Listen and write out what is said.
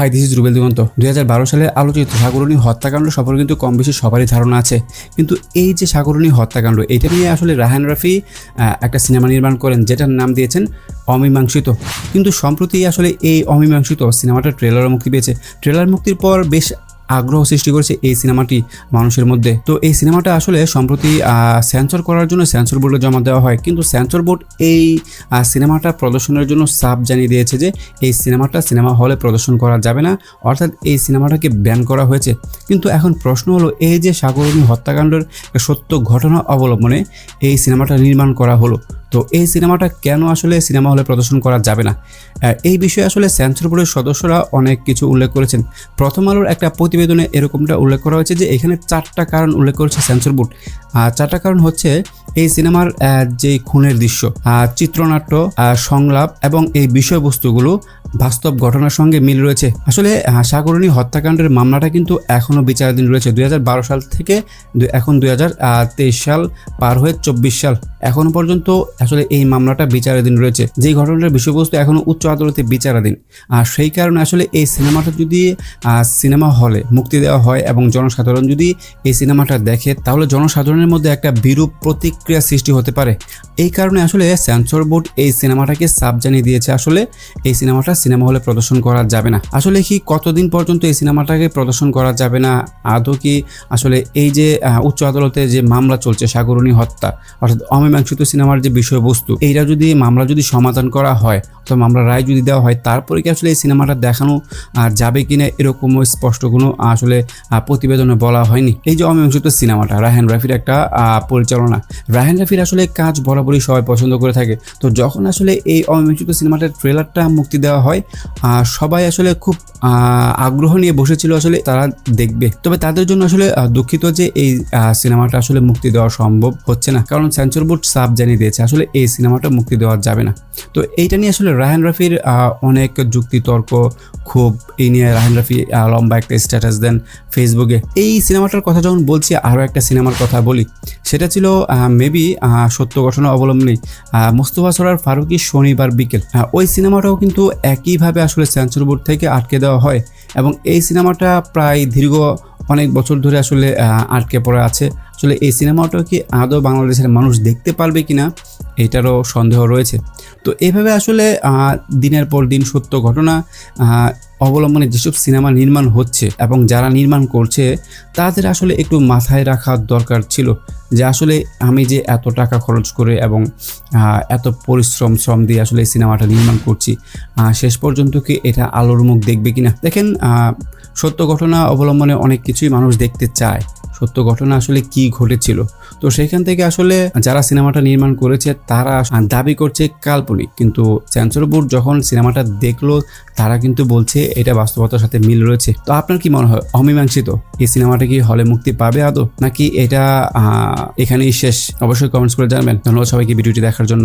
Hi this is Rubel Diganta দুই হাজার বারো সালে আলোচিত সাগরণী হত্যাকাণ্ড সম্পর্কে কিন্তু কম বেশি সবারই ধারণা আছে। কিন্তু এই যে সাগরণী হত্যাকাণ্ড, এটা নিয়ে আসলে রাহান রাফি একটা সিনেমা নির্মাণ করেন, যেটার নাম দিয়েছেন অমীমাংসিত। কিন্তু সম্প্রতি আসলে এই অমীমাংসিত সিনেমাটার ট্রেলারও মুক্তি পেয়েছে। ট্রেলার মুক্তির পর বেশ আগ্রহ সৃষ্টি করেছে এই সিনেমাটি মানুষের মধ্যে। তো এই সিনেমাটা আসলে সম্প্রতি সেন্সর করার জন্য সেন্সর বোর্ডে জমা দেওয়া হয়। কিন্তু সেন্সর বোর্ড এই সিনেমাটা প্রদর্শনের জন্য সাপ জানিয়ে দিয়েছে যে এই সিনেমাটা সিনেমা হলে প্রদর্শন করা যাবে না। অর্থাৎ এই সিনেমাটাকে ব্যান করা হয়েছে। কিন্তু এখন প্রশ্ন হলো, এই যে সাগরণী হত্যাকাণ্ডের সত্য ঘটনা অবলম্বনে এই সিনেমাটা নির্মাণ করা হলো। তো এই সিনেমাটা কেন আসলে সিনেমা হলে প্রদর্শন করা যাবে না? এই বিষয়ে আসলে সেন্সর বোর্ডের সদস্যরা অনেক কিছু উল্লেখ করেছেন। প্রথম আলোর একটা প্রতিবেদনে এরকমটা উল্লেখ করা হয়েছে যে এখানে চারটা কারণ উল্লেখ করেছে সেন্সর বোর্ড চারটা কারণ হচ্ছে এই সিনেমার যে খুনের দৃশ্য চিত্রনাট্য সংলাপ এবং এই বিষয়বস্তুগুলো বাস্তব ঘটনার সঙ্গে মিল রয়েছে। আসলে সাগরণী হত্যাকাণ্ডের মামলাটা কিন্তু এখনও বিচারাধীন রয়েছে। দুই হাজার বারো সাল থেকে এখন দু হাজার তেইশ সাল পার হয়ে চব্বিশ সাল। এখনও পর্যন্ত আসলে এই মামলাটা বিচারাধীন রয়েছে। যেই ঘটনাটার বিষয়বস্তু এখনও উচ্চ আদালতে বিচারাধীন। আর সেই কারণে আসলে এই সিনেমাটা যদি সিনেমা হলে মুক্তি দেওয়া হয় এবং জনসাধারণ যদি এই সিনেমাটা দেখে, তাহলে জনসাধারণের মধ্যে একটা বিরূপ প্রতিক্রিয়া সৃষ্টি হতে পারে। এই কারণে আসলে সেন্সর বোর্ড এই সিনেমাটাকে সাব জানিয়ে দিয়েছে। আসলে এই সিনেমাটা সিনেমা হলে প্রদর্শন করা যাবে না। আসলে কি কতদিন পর্যন্ত এই সিনেমাটাকে প্রদর্শন করা যাবে না? আদৌ কি আসলে এই যে উচ্চ আদালতে যে মামলা চলছে, সাগরণী হত্যা, অর্থাৎ অমীমাংসিত সিনেমার যে বিষয়বস্তু, এইটা যদি মামলা যদি সমাধান করা হয় অথবা মামলা রায় যদি দেওয়া হয়, তারপরে কি আসলে এই সিনেমাটা দেখানো যাবে কিনা এরকম স্পষ্ট কোনো আসলে প্রতিবেদনে বলা হয়নি। এই যে অমীমাংসিত সিনেমাটা রাহান রাফির একটা পরিচালনা। রাহেন রাফির আসলে কাজ বরাবরই সবাই পছন্দ করে থাকে। তো যখন আসলে এই অমীমাংসিত সিনেমাটার ট্রেলারটা মুক্তি দেওয়া হয় আহ, সবাই আসলে খুব আগ্রহ নিয়ে বসেছিল আসলে তারা দেখবে। তবে তাদের জন্য আসলে দুঃখিত যে এই সিনেমাটা আসলে মুক্তি দেওয়া সম্ভব হচ্ছে না। কারণ সেন্সর বোর্ড সাফ জানিয়ে দিয়েছে আসলে এই সিনেমাটা মুক্তি দেওয়া যাবে না। তো এইটা নিয়ে আসলে রাহান রাফির অনেক যুক্তি তর্ক খুব এই নিয়ে রাহান রাফি লম্বা একটা স্ট্যাটাস দেন ফেসবুকে। এই সিনেমাটার কথা যখন বলছি আরও একটা সিনেমার কথা বলি। সেটা ছিল মেবি সত্য ঘটনা অবলম্বনে মোস্তফা সরার ফারুকি শনিবার বিকেল। ওই সিনেমাটাও কিন্তু একইভাবে আসলে সেন্সর বোর্ড থেকে আটকে দেওয়া হয় এবং এই সিনেমাটা প্রায় দীর্ঘ অনেক বছর ধরে আসলে আটকে পড়ে আছে। আসলে এই সিনেমাটাও কি আদৌ বাংলাদেশের মানুষ দেখতে পারবে কিনা, এটারও সন্দেহ রয়েছে। তো এইভাবে আসলে দিনের পর দিন সত্য ঘটনা অবলম্বনে যেসব সিনেমা নির্মাণ হচ্ছে এবং যারা নির্মাণ করছে, তাদের আসলে একটু মাথায় রাখা দরকার ছিল যে আসলে আমি যে এত টাকা খরচ করে এবং এত পরিশ্রম, শ্রম দিয়ে আসলে এই সিনেমাটা নির্মাণ করছি শেষ পর্যন্ত কি এটা আলোর মুখ দেখবে কিনা? দেখেন সত্য ঘটনা অবলম্বনে অনেক কিছুই মানুষ দেখতে চায়। সত্য ঘটনা আসলে কি ঘটেছিল? তো সেখান থেকে আসলে যারা সিনেমাটা নির্মাণ করেছে, তারা দাবি করছে কাল্পনিক। কিন্তু সেন্সর বোর্ড যখন সিনেমাটা দেখল, তারা কিন্তু বলছে এটা বাস্তবতার সাথে মিল রয়েছে। তো আপনার কি মনে হয়, অমীমাংসিত? এই সিনেমাটা কি হলে মুক্তি পাবে আদৌ? নাকি এটা এখানেই শেষ? অবশ্যই কমেন্টস করে জানাবেন। ধন্যবাদ সবাইকে ভিডিওটি দেখার জন্য।